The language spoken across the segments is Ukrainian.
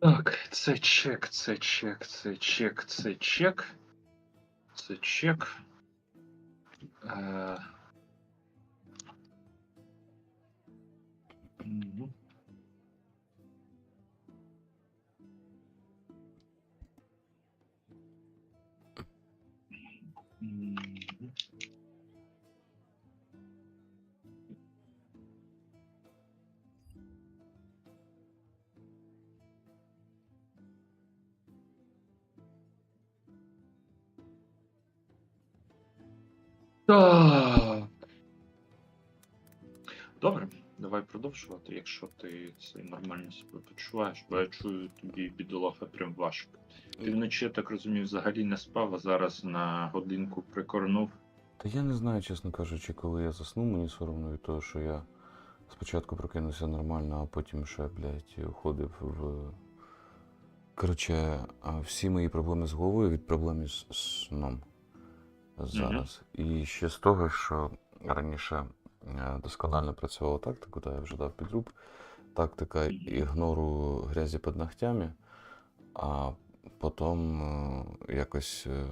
Так, це чек, це чек, це чек, це чек. Це чек. Е... мгм. Так. Добре, давай продовжувати, якщо ти це нормально себе почуваєш, бо я чую тобі бідолаха прям важко. Ти вночі, я так розумію, взагалі не спав, а зараз на годинку прикорнув. Та я не знаю, чесно кажучи, коли я заснув, мені соромно від того, що я спочатку прокинувся нормально, а потім ще, блядь, уходив в. Коротше, всі мої проблеми з головою від проблем з сном зараз. І ще з того, що раніше е, досконально працювала тактика, та я вже дав підруб. Тактика ігнору грязі під ногтями, а потім е, якось е,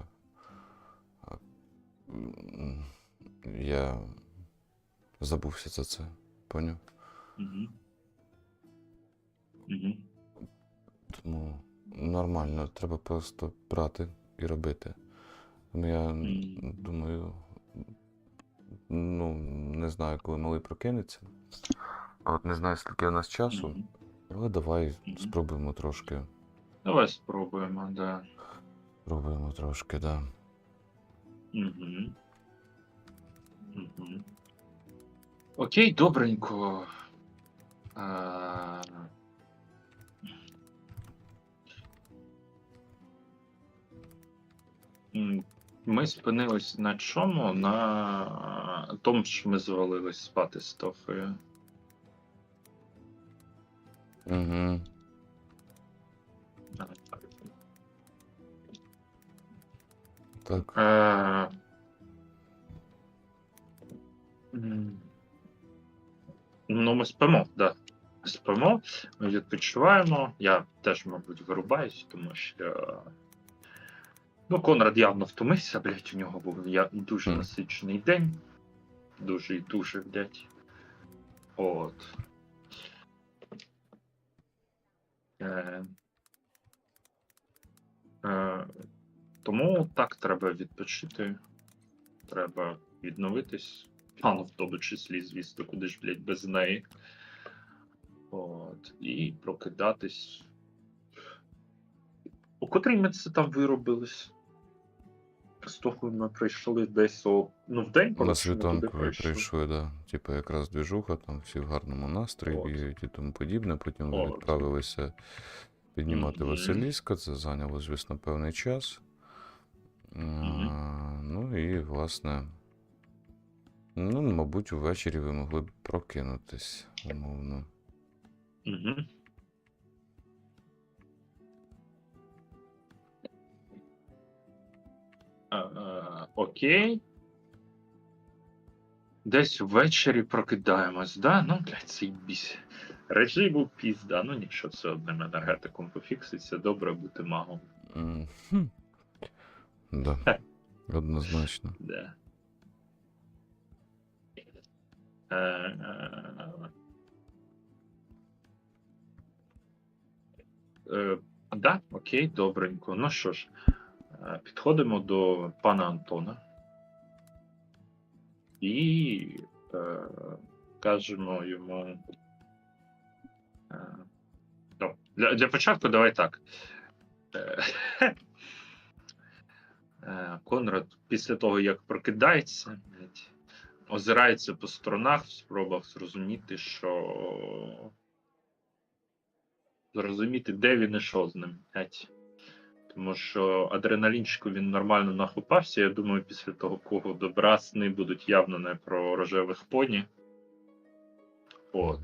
я забувся за це. Поняв? Угу. Угу. Тому нормально, треба просто брати і робити. Ну, я думаю, ну, не знаю, коли малий прокинеться. А От не знаю, скільки у нас часу, але давай спробуємо трошки. Давай спробуємо, да. Спробуємо трошки, да. Угу. Угу. Окей, добренько. А... Ми спинились на чому? На тому, що ми звалились спати з Тофою. Угу. Так. Е, Ну, ми спимо, так. Да. Спимо, ми відпочиваємо. Я теж, мабуть, вирубаюсь, тому що. Ну, Конрад явно втомився, блядь, у нього був я... дуже Мгм. насичений день. Дуже і дуже, блядь. От. Е... Е... Тому так треба відпочити. Треба відновитись. А, ну в тому числі, звісно, куди ж, блядь, без неї. От. І прокидатись. У котрій ми це там виробились? З того ми прийшли десь о. Ну, в день, На ми світанку прийшли, да. Типу, якраз двіжуха, там всі в гарному настрої бігають і тому подібне. Потім От. відправилися піднімати Мгм. Василіска. Це зайняло, звісно, певний час. А, Ну і, власне. Ну, мабуть, увечері ви могли б прокинутись, умовно. Угу. Окей. Десь ввечері прокидаємось, да? Ну, блядь, цей біс. Режим був пізда, ну нічого, все одним енергетиком пофікситься, добре бути магом. Мгм. Да, однозначно. Да. Е, е, е, да, окей, добренько. Ну що ж, е, підходимо до пана Антона і е, кажемо йому. Е, ну, для, для початку давай так. Е, е, Конрад після того, як прокидається, озирається по сторонах в спробах зрозуміти, що. Зрозуміти, де він і що з ним. блядь. Тому що адреналінчику він нормально нахопався. Я думаю, після того, кого добра сни будуть явно не про рожевих поні. От.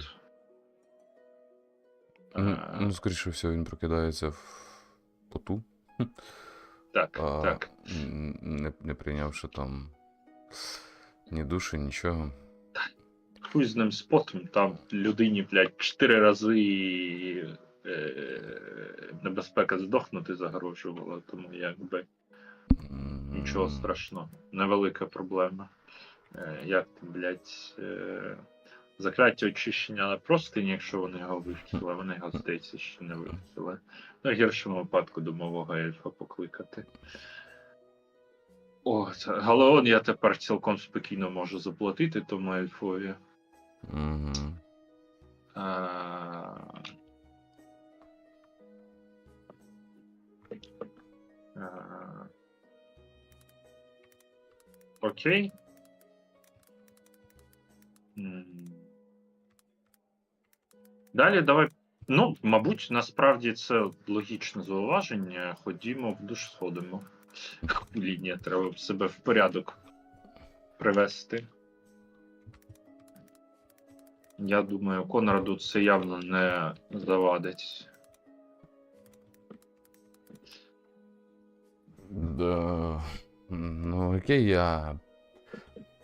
Ну, ну, скоріше всього, він прокидається в поту. так, А, так. Не, не прийнявши там ні душі, нічого. Хуй з ним спотом, там людині, блядь, чотири рази небезпека здохнути загрожувала, тому якби нічого страшного. Невелика проблема. Е, як там, блядь, е, закляття очищення на простині, якщо вони його вивчили, вони його, здається, ще не вивчили. Ну, в гіршому випадку домового ельфа покликати. О, це- Галеон я тепер цілком спокійно можу заплатити тому ельфові. Мгм. А... Окей. Далі давай. Ну, мабуть, насправді це логічне зауваження. Ходімо в душ сходимо. Лінія, треба б себе в порядок привести. Я думаю, Конраду це явно не завадить. Да. Ну, окей, я.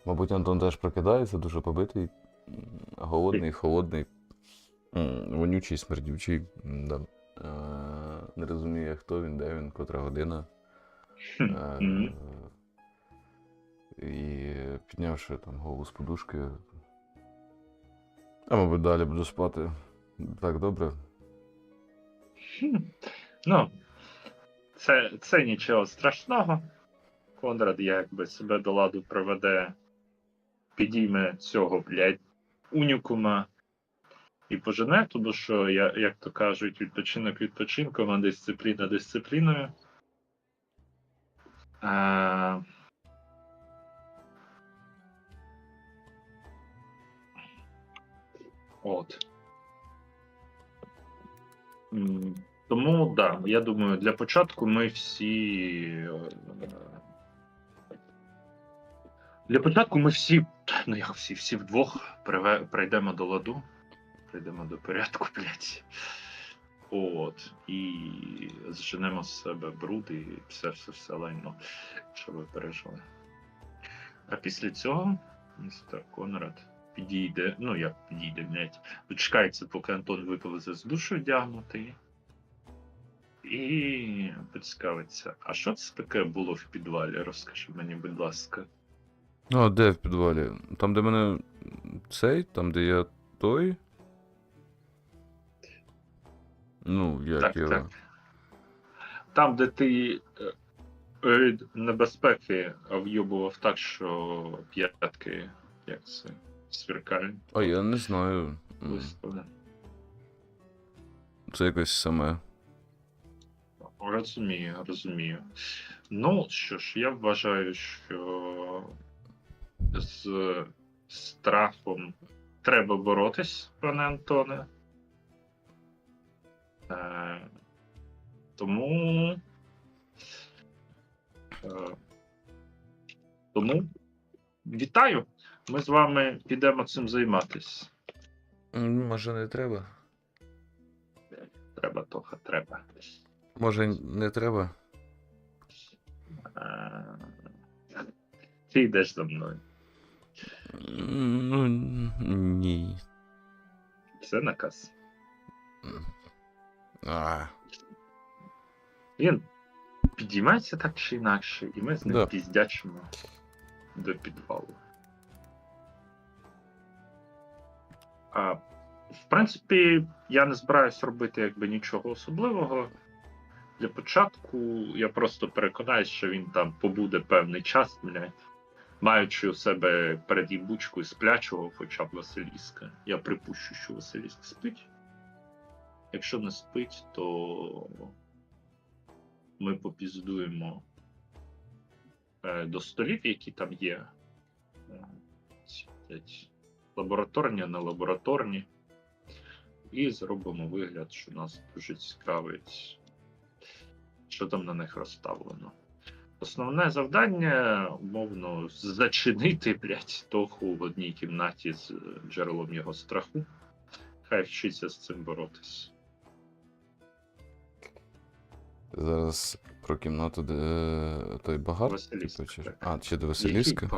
Мабуть, Антон теж прокидається, дуже побитий, голодний, холодний, вонючий, смердючий. Да. Е, Не розуміє, хто він, де він, котра година. Е, І піднявши там голову з подушки. А мабуть, далі буду спати. Так, добре. Ну, це, це нічого страшного. Конрад якби себе до ладу приведе, підійме цього, блядь, унікума і пожене, тому що, як то кажуть, відпочинок відпочинком, а дисципліна дисципліною. А... От. Тому да, я думаю, для початку ми всі. е, Для початку ми всі, ну як всі, всі вдвох прийдемо до ладу, прийдемо до порядку, блядь. От. І зженемо з себе бруд і все, все, все лайно, що ви пережили. А після цього містер Конрад підійде, ну як підійде, блядь, дочекається, поки Антон виповезе з душу вдягнутий. І поцікавиться, а що це таке було в підвалі? Розкажи мені, будь ласка. Ну, а де в підвалі? Там, де мене цей, там, де я той. Ну, як Так, його. так. Там, де ти е, від небезпеки в'юбував так, що п'ятки, як це, сверкають. А я не знаю. Виставили. Це якось саме. Розумію, розумію. Ну що ж, я вважаю, що з страхом треба боротись, пане Антоне. Е, тому. Е, тому вітаю! Ми з вами підемо цим займатись. Може, не треба? Треба, Тоха, треба. Може, не треба? Е, Ти йдеш за мною. Ну, ні. Це наказ. А, Він підіймається так чи інакше, і ми з ним Да. піздячимо до підвалу. А, в принципі, я не збираюсь робити якби нічого особливого. Для початку я просто переконаюсь, що він там побуде певний час, блядь, маючи у себе перед їбучкою сплячого хоча б Василіска. Я припущу, що Василіск спить. Якщо не спить, то ми попіздуємо е, до столів, які там є. Е, Лабораторні, не лабораторні. І зробимо вигляд, що нас дуже цікавить, що там на них розставлено. Основне завдання, умовно, зачинити, блядь, Тоху в одній кімнаті з е, джерелом його страху. Хай вчиться з цим боротись. зараз про кімнату, де той багат. Василіска, типу. А, чи до Який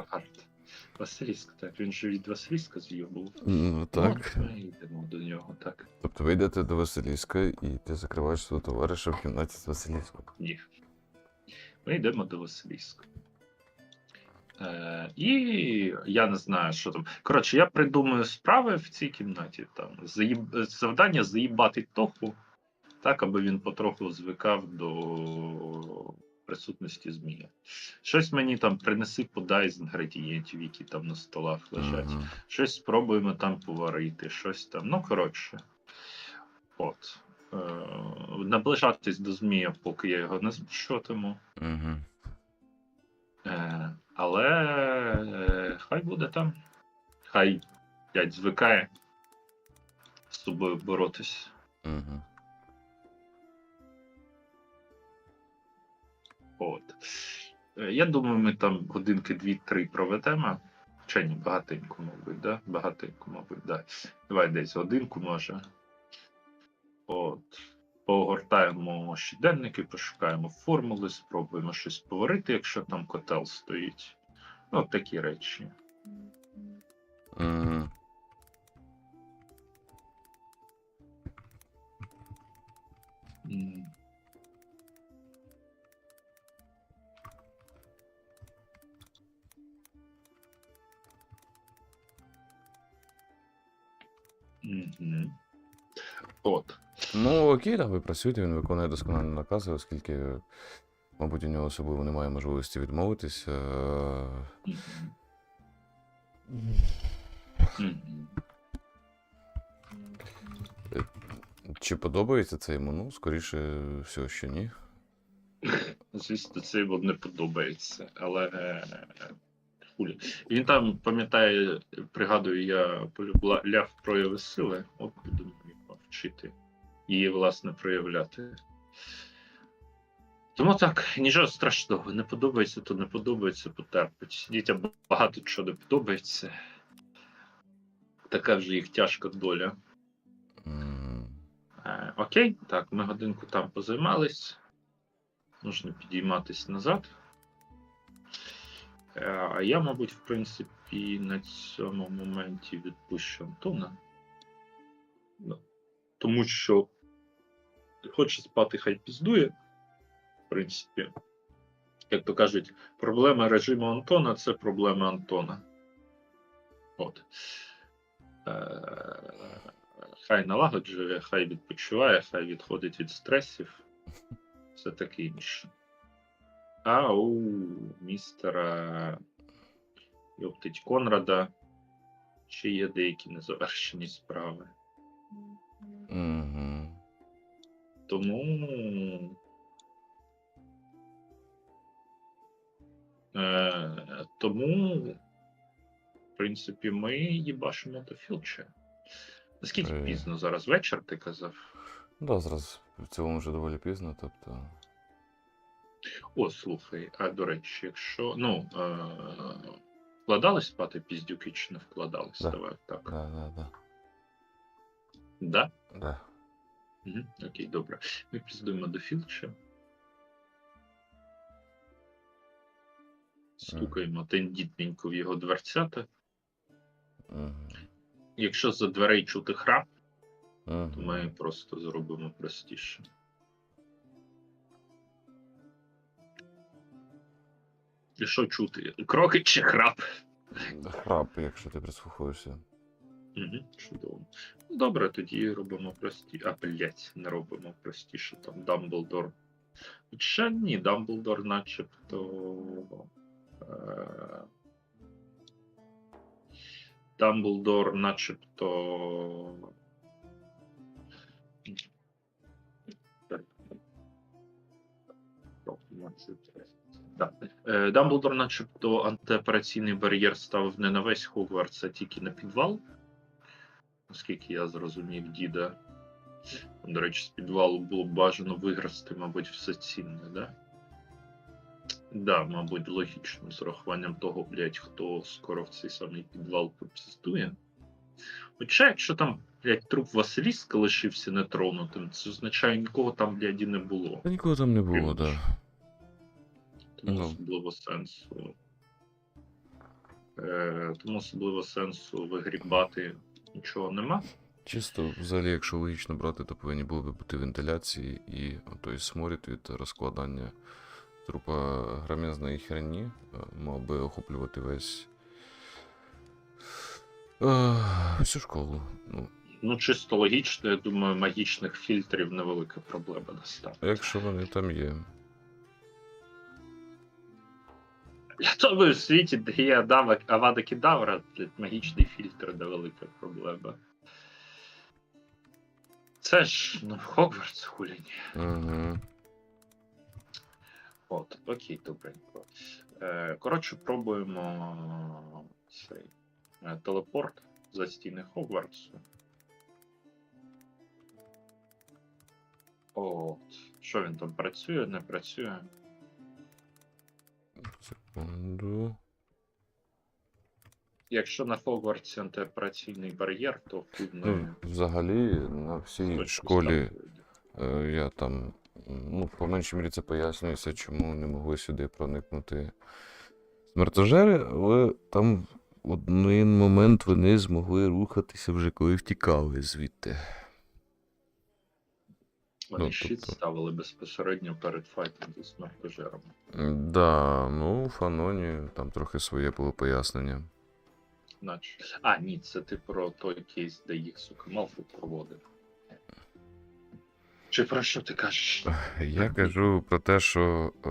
Василіска? Василіск, так, він же від Василіска з'їбав. Ну так. Ми йдемо до нього, так. Тобто ви йдете до Василіска і ти закриваєш свого товариша в кімнаті з Василіском. Ні. Ми йдемо до Василіска. Е, і я не знаю, що там. Коротше, я придумаю справи в цій кімнаті. Там заїб... Завдання заїбати тоху, так, аби він потроху звикав до присутності змія. Щось мені там принеси, подай з інгредієнтів, які там на столах лежать. Мгм. Щось спробуємо там поварити, щось там. Ну, коротше. От. Е, наближатись до змія, поки я його не змушуватиму. Мгм. Е, але е, хай буде там. Хай дядь звикає з собою боротись. Мгм. От. Е, я думаю, ми там годинки дві-три проведемо. Чи ні, багатенько, мабуть, да? Багатенько, мабуть, да. Давай десь годинку, може. От. Погортаємо щоденники, пошукаємо формули, спробуємо щось поварити, якщо там котел стоїть. Ну, такі речі. М. От. Ну окей, да, ви працюєте, він виконує досконалі накази, оскільки, мабуть, у нього особливо немає можливості відмовитися. Е. Чи подобається це йому? Ну, скоріше всього, що ні. Звісно, це йому не подобається, але хулі. Він там, пам'ятає, пригадую, я полюбляв прояви сили, от будемо вчити її, власне, проявляти. Тому так, нічого страшного, не подобається, то не подобається, потерпить. Дітям багато чого не подобається. Така вже їх тяжка доля. Е, окей, так, ми годинку там позаймались. Можна підійматись назад. Е, а я, мабуть, в принципі, на цьому моменті відпущу Антона. Ну, Тому що хоче спати, хай піздує. В принципі, як то кажуть, проблема режиму Антона це проблема Антона. От. Е, хай налагоджує, хай відпочиває, хай відходить від стресів. Все таке інше. А у містера Йоптить Конрада ще є деякі незавершені справи. мгм. Тому. Е, тому, в принципі, ми їбашимо до Філча. Наскільки Е. пізно зараз вечір, ти казав? Да, зараз в цілому вже доволі пізно, тобто. О, слухай, а до речі, якщо. Ну, е, вкладались спати піздюки чи не вкладались? Да. Давай так. Да, да, да. Да? да. Угу. Окей, добре. Ми піздуємо до Філча. Стукаємо тендітненько в його дверцята. Мгм. Якщо за дверей чути храп, то ми просто зробимо простіше. Що чути? Кроки чи храп? Храп, якщо ти прислухаєшся. Угу, чудово. Добре, тоді робимо прості. А, блять, не робимо простіше. Там Дамблдор. Хоча ні, Дамблдор начебто. Е... Дамблдор начебто. Да. Е, Дамблдор, начебто, антиопераційний бар'єр ставив не на весь Хогвартс, а тільки на підвал. Наскільки я зрозумів, діда. До речі, з підвалу було б бажано виграсти, мабуть, все цінне, да? Да, мабуть, логічно, з урахуванням того, блядь, хто скоро в цей самий підвал попіздує. Хоча, якщо там, блядь, труп Василіска лишився нетронутим, це означає, нікого там, блядь, і не було. Та нікого там не було, Прям да. Тому Ну. особливо сенсу Е, тому особливо сенсу вигрібати нічого нема. Чисто, взагалі, якщо логічно брати, то повинні були би бути вентиляції і той сморід від розкладання трупа громезної херні е, мав би охоплювати весь. е, всю школу. Ну, Ну, чисто логічно, я думаю, магічних фільтрів невелика проблема настане. якщо вони там є. Я думаю, в світі, де є Адава, Авада Кедавра, магічний фільтр невелика проблема. Це ж, ну, Хогвартс хуляні. Угу. От, окей, добренько. Е, коротше, пробуємо цей е, телепорт за стіни Хогвартсу. От. Що він там працює, не працює? Секунду. Якщо на Хогвартсі антиопераційний бар'єр, то тут Ну, взагалі, на всій точно школі. Е, Я там, ну, по меншій мірі це пояснюється, чому не могли сюди проникнути смертожери, але там в один момент вони змогли рухатися вже коли втікали звідти. Вони ну, щит тобто- ставили безпосередньо перед файтом зі смертожером. Да, ну, Фаноні там трохи своє було пояснення. Наче. А, ні, це ти про той кейс, де їх сука Малфу проводив. Чи про що ти кажеш? Я кажу про те, що е,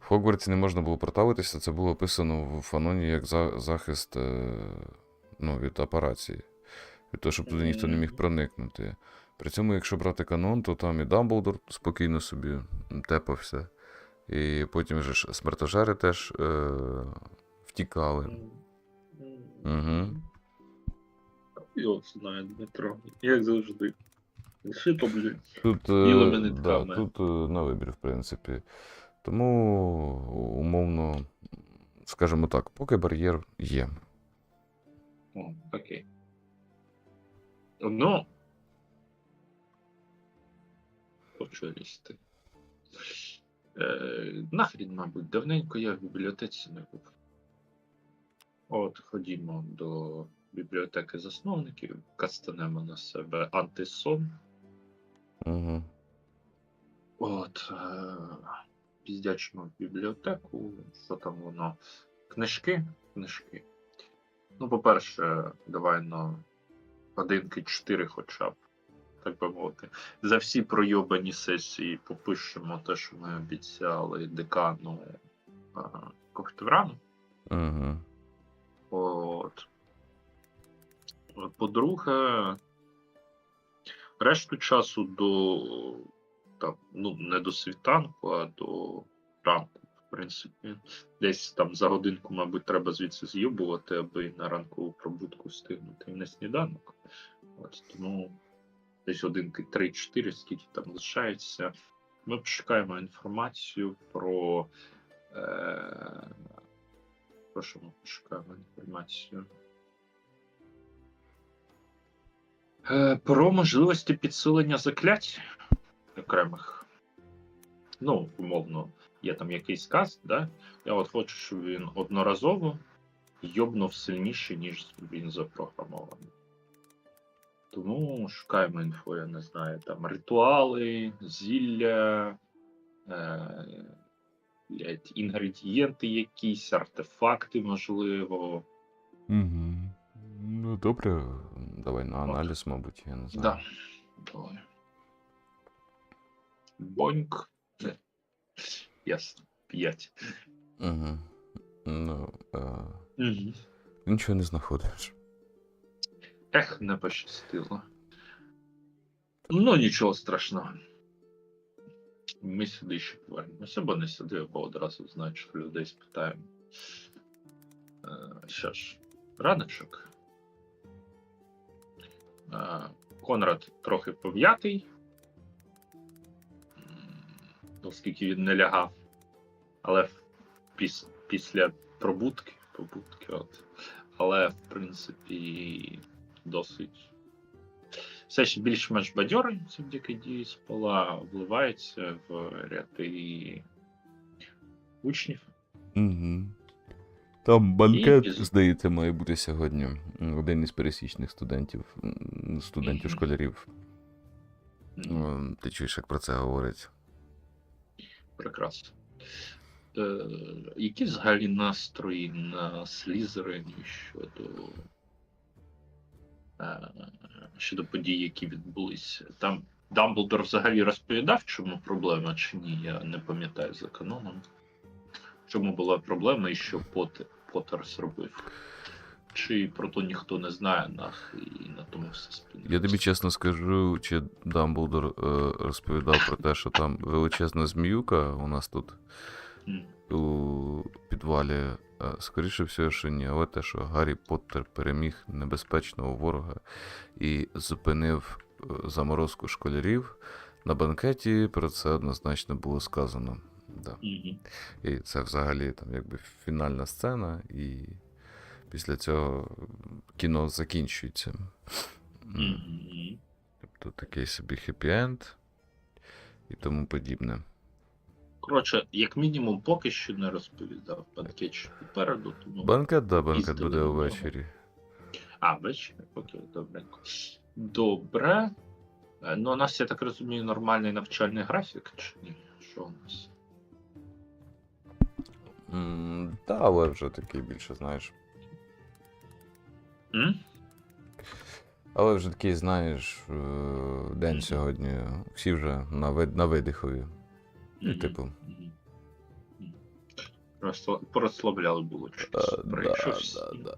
в Хогвартсі не можна було протавитися, це було описано в Фаноні як за, захист е, ну, від операції. Від того, щоб туди ніхто не міг проникнути. При цьому, якщо брати канон, то там і Дамблдор спокійно собі тепався. І потім же ж смертожери теж е, втікали. Угу. Його знає Дмитро. Як завжди. Шито, блядь. Тут, е, да, тут е, на вибір, в принципі. Тому, умовно, скажімо так, поки бар'єр є. О, окей. Ну. Хочу. Е, нахрін, мабуть, давненько я в бібліотеці не був. От, ходімо до бібліотеки засновників, кастанемо на себе антисон. Угу. От, е, піздячимо в бібліотеку, що там воно. Книжки? Книжки. Ну, по-перше, давай на годинки 4 хоча б, так би мовити. За всі пройобані сесії попишемо те, що ми обіцяли декану е, Ковторану. Угу. От. По-друге, решту часу до там, ну, не до світанку, а до ранку. В принципі, десь там за годинку, мабуть, треба звідси з'їбувати, аби на ранкову пробудку встигнути і на сніданок. От, тому десь годинки 3-4, скільки там лишається. Ми пошукаємо інформацію про. Е- про що ми пошукаємо інформацію? Е, про можливості підсилення заклять окремих. Ну, умовно, є там якийсь каст, да? Я от хочу, щоб він одноразово йобнув сильніше, ніж він запрограмований. Тому шукаємо інфо, я не знаю, там ритуали, зілля, е, блядь, інгредієнти якісь, артефакти, можливо. Угу. Ну, добре, давай на аналіз, мабуть, я не знаю. Да. Давай. Боньк. Е, Ясно. П'ять. Угу. Ну, е, Угу. нічого не знаходиш. Ех, не пощастило. Ну, нічого страшного. Ми сюди ще повернемося, бо не сюди, або одразу значить людей спитаємо. Е, що ж, раночок. Е, Конрад трохи пов'ятий, оскільки він не лягав. Але піс, після пробудки, побудки, от. Але, в принципі, досить. Все ще більш-менш бадьорий завдяки дії спала, вливається в ряди учнів. Угу. Там банкет, І- здається, має бути сьогодні. Один із пересічних студентів, студентів-школярів. Ти чуєш, як про це говорять. Прекрасно. Е, які взагалі настрої на Слізерині щодо, щодо подій, які відбулися? Там Дамблдор взагалі розповідав, чому проблема, чи ні? Я не пам'ятаю за каноном. Чому була проблема і що Поттер, Поттер зробив? Чи про то ніхто не знає, нах, і на тому все спинилося? Я тобі чесно скажу, чи Дамблдор е, розповідав про те, що там величезна зміюка у нас тут. У підвалі. Е, Скоріше всього, що ні, але те, що Гаррі Поттер переміг небезпечного ворога і зупинив е, заморозку школярів. На банкеті про це однозначно було сказано. Да. І це взагалі там якби фінальна сцена, і після цього кіно закінчується. Тобто такий собі хеппі-енд і тому подібне. Коротше, як мінімум, поки що не розповідав. Банкет попереду, тому. Банкет, да, банкет буде на увечері. А, ввечері, окей, добренько. Добре. Е, Ну, у нас, я так розумію, нормальний навчальний графік, чи ні? Що у нас? М, Та, але вже такий більше, знаєш. М? Але вже такий, знаєш, е, день сьогодні. Всі вже на, вид- на видихові. Мгм. типу. Мгм. Було е, чуть. да, якщо, да, всі, да.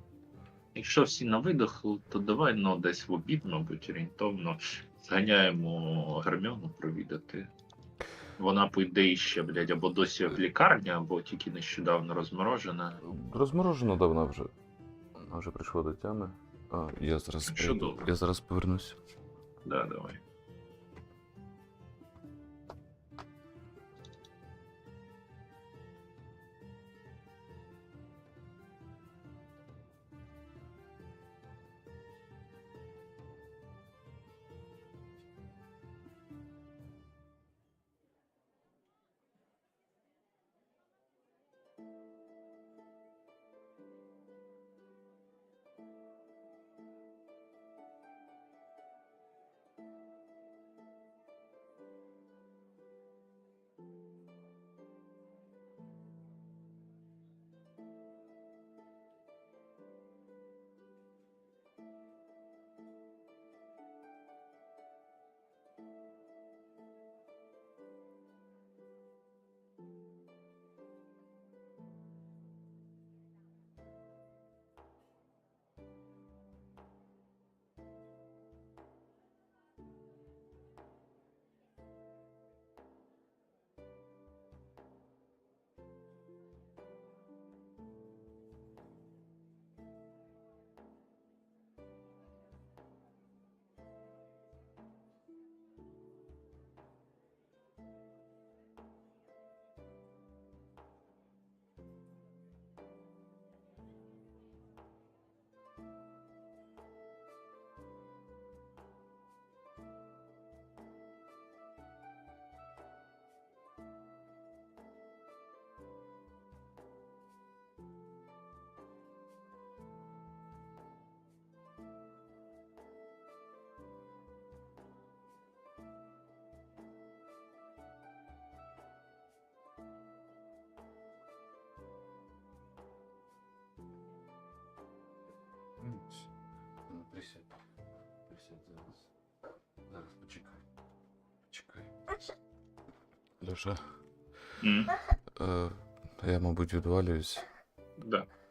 якщо всі на видиху, то давай ну, десь в обід, мабуть, орієнтовно зганяємо Герміону провідати. Вона, по ідеї, ще, блядь, або досі в лікарні, або тільки нещодавно розморожена. Розморожено давно вже. Вона Вже прийшло до тями. А, я зараз. Чудово. Я зараз повернусь. Да, давай. Леша, Mm. е, я, мабуть, відвалююсь. Да.